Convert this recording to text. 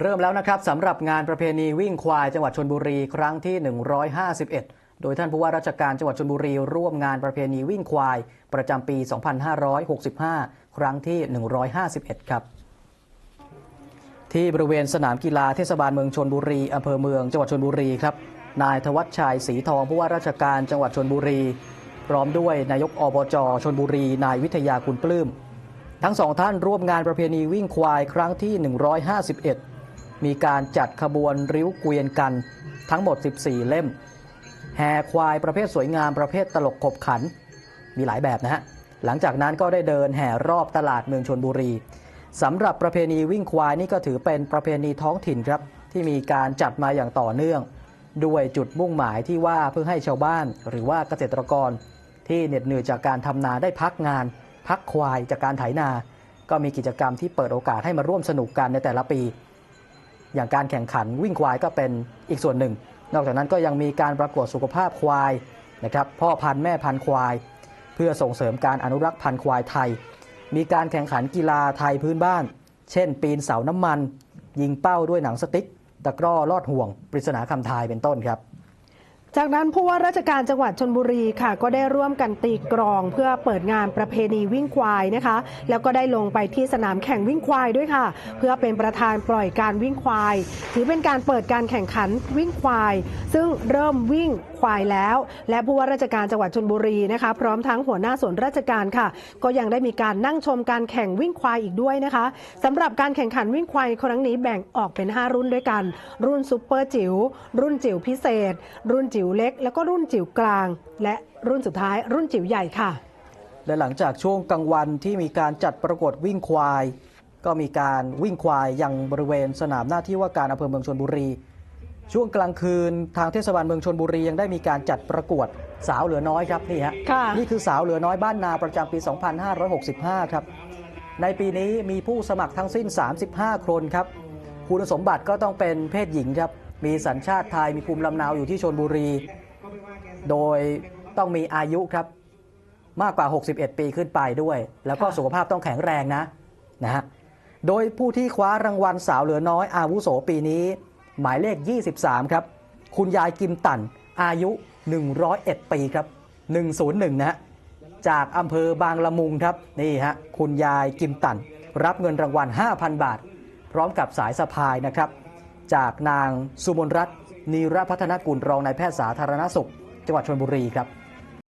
เริ่มแล้วนะครับสำหรับงานประเพณีวิ่งควายจังหวัดชนบุรีครั้งที่ 151 โดยท่านผู้ว่าราชการจังหวัดชนบุรีร่วมงานประเพณีวิ่งควาย ประจำปี 2565 ครั้งที่ 151 ครับ ที่บริเวณสนามกีฬาเทศบาลเมืองชนบุรีอำเภอเมืองจังหวัดชนบุรีครับนายธวัชชัยศรีทองผู้ว่าราชการจังหวัดชนบุรี พร้อมด้วยนายกอบจชนบุรี นายวิทยาคุณปลื้มทั้งสองท่านร่วมงานประเพณีวิ่งควายครั้งที่ 151 มีการจัดขบวนริ้วเกวียนกันทั้งหมด 14 เล่ม แห่ควายประเภทสวยงามประเภทตลกขบขัน มีหลายแบบนะฮะ หลังจากนั้นก็ได้เดินแห่รอบตลาดเมืองชนบุรีสำหรับประเพณีวิ่งควายนี่ก็ถือเป็นประเพณีท้องถิ่นครับ ที่มีการจัดมาอย่างต่อเนื่อง ด้วยจุดมุ่งหมายที่ว่าเพื่อให้ชาวบ้าน หรือว่าเกษตรกร ที่เหน็ดเหนื่อยจากการทำนาได้พักงาน พักควายจากการไถนา ก็มีกิจกรรมที่เปิดโอกาสให้มาร่วมสนุกกันในแต่ละปี อย่างการแข่งขันวิ่งควายก็เป็นอีกส่วนหนึ่ง นอกจากนั้นก็ยังมีการประกวดสุขภาพควายนะครับพ่อพันธุ์แม่พันธุ์ควาย เพื่อส่งเสริมการอนุรักษ์พันธุ์ควายไทย มีการแข่งขันกีฬาไทยพื้นบ้าน เช่น ปีนเสาน้ำมัน ยิงเป้าด้วยหนังสติ๊กตะกร้อลอดห่วง ปริศนาคำทายเป็นต้นครับ จากนั้นผู้ว่าราชการจังหวัดชนบุรีค่ะ ก็ได้ร่วมกันตีกรองเพื่อเปิดงานประเพณีวิ่งควายนะคะ แล้วก็ได้ลงไปที่สนามแข่งวิ่งควายด้วยค่ะ เพื่อเป็นประธานปล่อยการวิ่งควาย ถือเป็นการเปิดการแข่งขันวิ่งควาย ซึ่งเริ่มวิ่ง ควายแล้ว และผู้ว่าราชการจังหวัดชนบุรีนะคะ พร้อมทั้งหัวหน้าส่วนราชการค่ะ ก็ยังได้มีการนั่งชมการแข่งวิ่งควายอีกด้วยนะคะสำหรับการแข่งขันวิ่งควายครั้งนี้แบ่งออกเป็น 5 รุ่นด้วยกัน รุ่นซุปเปอร์จิ๋วรุ่นจิ๋วพิเศษ รุ่นจิ๋วเล็ก แล้วก็รุ่นจิ๋วกลาง และรุ่นสุดท้าย รุ่นจิ๋วใหญ่ค่ะ และหลังจากช่วงกลางวันที่มีการจัดประกวดวิ่งควาย ก็มีการวิ่งควายยังบริเวณสนามหน้าที่ว่าการอำเภอเมืองชนบุรี ช่วงกลางคืนทางเทศบาลเมืองชนบุรียังได้มีการจัดประกวดสาวเหลือน้อยครับนี่ฮะค่ะ นี่คือสาวเหลือน้อยบ้านนาประจำปี 2565 ครับ ในปีนี้มีผู้สมัครทั้งสิ้น 35 คนครับ คุณสมบัติก็ต้องเป็นเพศหญิงครับ มีสัญชาติไทยมีภูมิลำเนาอยู่ที่ชนบุรี โดยต้องมีอายุครับ มากกว่า 61 ปีขึ้นไปด้วย แล้วก็ค่ะ สุขภาพต้องแข็งแรงนะนะฮะ โดยผู้ที่คว้ารางวัลสาวเหลือน้อยอาวุโสปีนี้ หมายเลข 23 ครับ คุณยายกิมตันอายุ 101 ปีครับ 101 นะฮะจากอำเภอบางละมุงครับนี่ฮะคุณยายกิมตัน รับเงินรางวัล 5,000 บาท พร้อมกับสายสะพายนะครับ จากนางสุมนรัตน์นีรพัฒนกุลรองนายแพทย์สาธารณสุข จังหวัดชลบุรีครับ